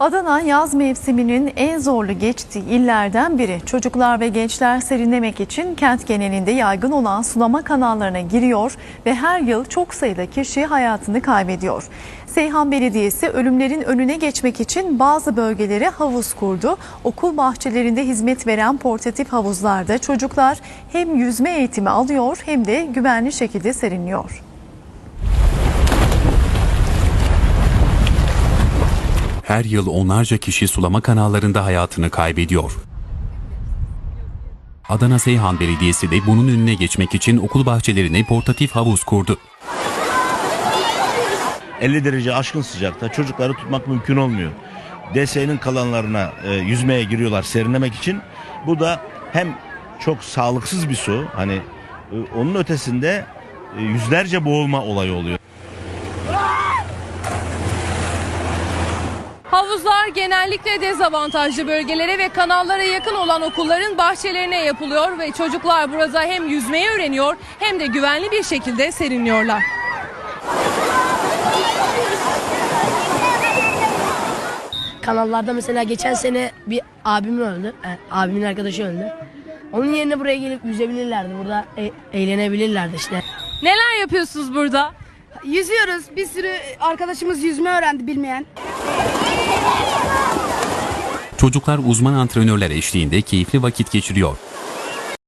Adana yaz mevsiminin en zorlu geçtiği illerden biri. Çocuklar ve gençler serinlemek için kent genelinde yaygın olan sulama kanallarına giriyor ve her yıl çok sayıda kişi hayatını kaybediyor. Seyhan Belediyesi ölümlerin önüne geçmek için bazı bölgelere havuz kurdu. Okul bahçelerinde hizmet veren portatif havuzlarda çocuklar hem yüzme eğitimi alıyor hem de güvenli şekilde serinliyor. Her yıl onlarca kişi sulama kanallarında hayatını kaybediyor. Adana Seyhan Belediyesi de bunun önüne geçmek için okul bahçelerine portatif havuz kurdu. 50 derece aşkın sıcakta çocukları tutmak mümkün olmuyor. DSE'nin kalanlarına e, yüzmeye giriyorlar serinlemek için. Bu da hem çok sağlıksız bir su hani e, onun ötesinde e, yüzlerce boğulma olayı oluyor. Havuzlar genellikle dezavantajlı bölgelere ve kanallara yakın olan okulların bahçelerine yapılıyor ve çocuklar burada hem yüzmeyi öğreniyor hem de güvenli bir şekilde serinliyorlar. Kanallarda mesela geçen sene bir abim öldü. e, abimin arkadaşı öldü. Onun yerine buraya gelip yüzebilirlerdi. Burada e- eğlenebilirlerdi işte. Neler yapıyorsunuz burada? Yüzüyoruz. Bir sürü arkadaşımız yüzme öğrendi bilmeyen. Çocuklar uzman antrenörler eşliğinde keyifli vakit geçiriyor.